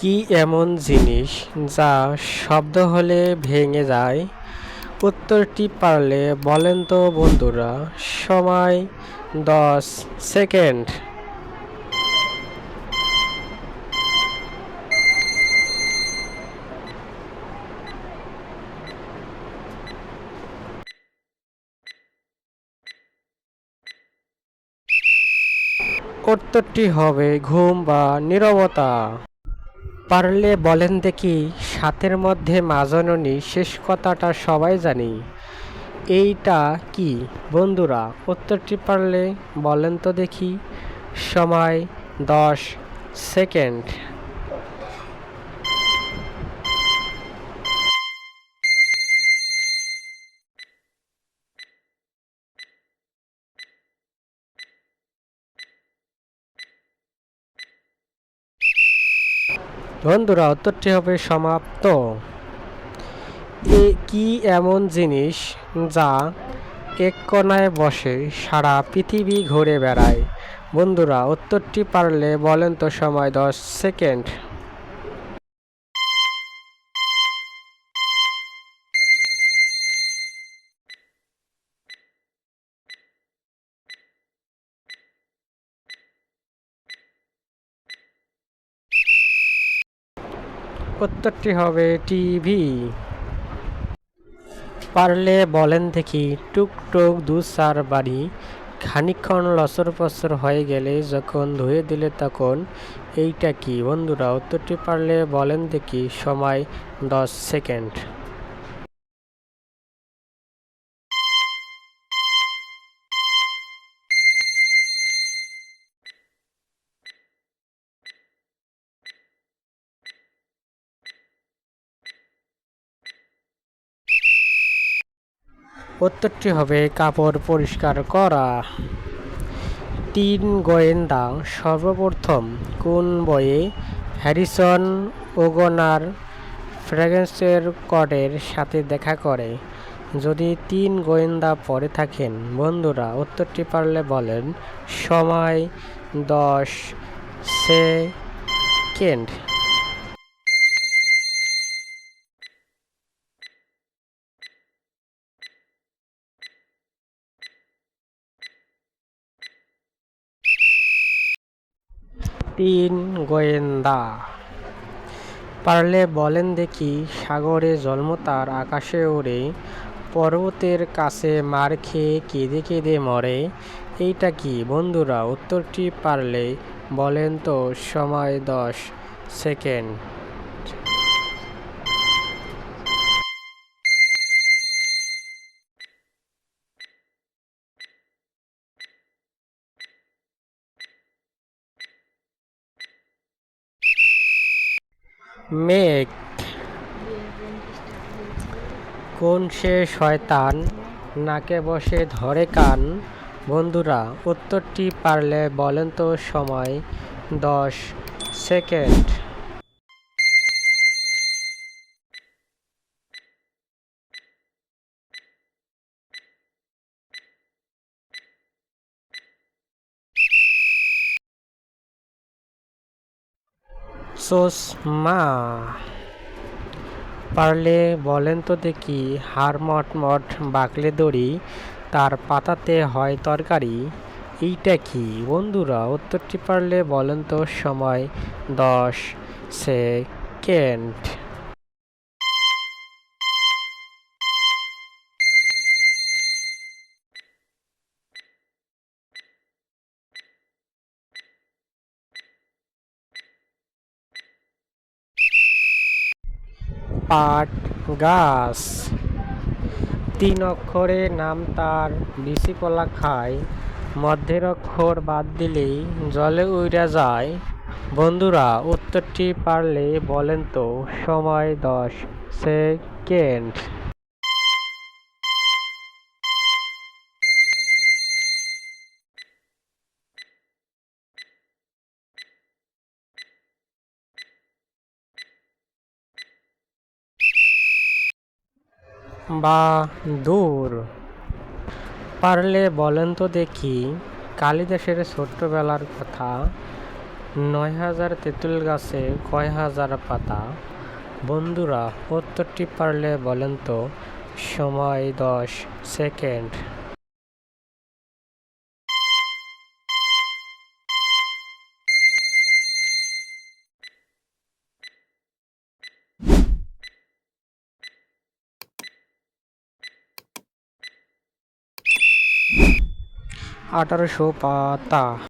কি এমন জিনিস যা শব্দ হলে ভেঙে যায়? উত্তরটি পারলে বলেন তো বন্ধুরা, সময় দশ সেকেন্ড। উত্তরটি হবে ঘুম বা নীরবতা। পারলে বলেন দেখি সাতের মধ্যে মাজননি শেষ কথাটা সবাই জানি। এইটা কি? বন্ধুরা, উত্তরটি পারলে বলেন তো দেখি। সময় দশ সেকেন্ড। বন্ধুরা, উত্তরটি হবে সমাপ্ত। এ কি এমন জিনিস যা এক কোনায় বসে সারা পৃথিবী ঘুরে বেড়ায়? বন্ধুরা, উত্তরটি পারলে বলেন তো সময়, দশ সেকেন্ড। উত্তরটি হবে টিভি পারলে বলেন দেখি টুক টুক দু চার বাড়ি খানিক্ষণ লসর পসর হয়ে গেলে যখন ধুয়ে দিলে তখন, এইটা কি? বন্ধুরা, উত্তরটি পারলে বলেন দেখি, সময় দশ সেকেন্ড। উত্তরটি হবে কাপড় পরিষ্কার করা। তিন গোয়েন্দা, সর্বপ্রথম কোন বইয়ে হ্যারিসন ওগনার ফ্র্যাগেন্সের কডের সাথে দেখা করে? যদি তিন গোয়েন্দা পড়ে থাকেন, বন্ধুরা, উত্তরটি পারলে বলেন সময় দশ সেকেন্ড তিন গোয়েন্দা। পারলে বলেন দেখি সাগরে জন্ম, তার আকাশে ওড়ে। পর্বতের কাছে মার খেয়ে কেঁদে কেঁদে মরে। এইটা কি বন্ধুরা, উত্তরটি পারলে বলেন তো সময় দশ সেকেন্ড। মেঘ। কোন সে শয়তান? নাকে বসে ধরে কান। বন্ধুরা, উত্তরটি পারলে বলেন তো সময়, দশ সেকেন্ড। চশমা পারলে বলেন তো দেখি হার মট মট বাকলে দড়ি, তার পাতাতে হয় তরকারি। এইটা কি? বন্ধুরা, উত্তরটি পারলে বলেন তো সময় দশ সেকেন্ড। পাট গাছ। তিন অক্ষরে নাম তার বিচি কলা খায়। মধ্যের অক্ষর বাদ দিলেই জলে উইরা যায়। বন্ধুরা, উত্তরটি পারলে বলেন তো, সময় দশ সেকেন্ড। বা দূর? পারলে বলেন তো দেখি, কালিদাসের ছোট্টবেলার কথা। নয় হাজার তেঁতুল গাছে কয় হাজার পাতা? বন্ধুরা, উত্তরটি পারলে বলেন তো। সময় দশ সেকেন্ড। আঠারোশো পাতা।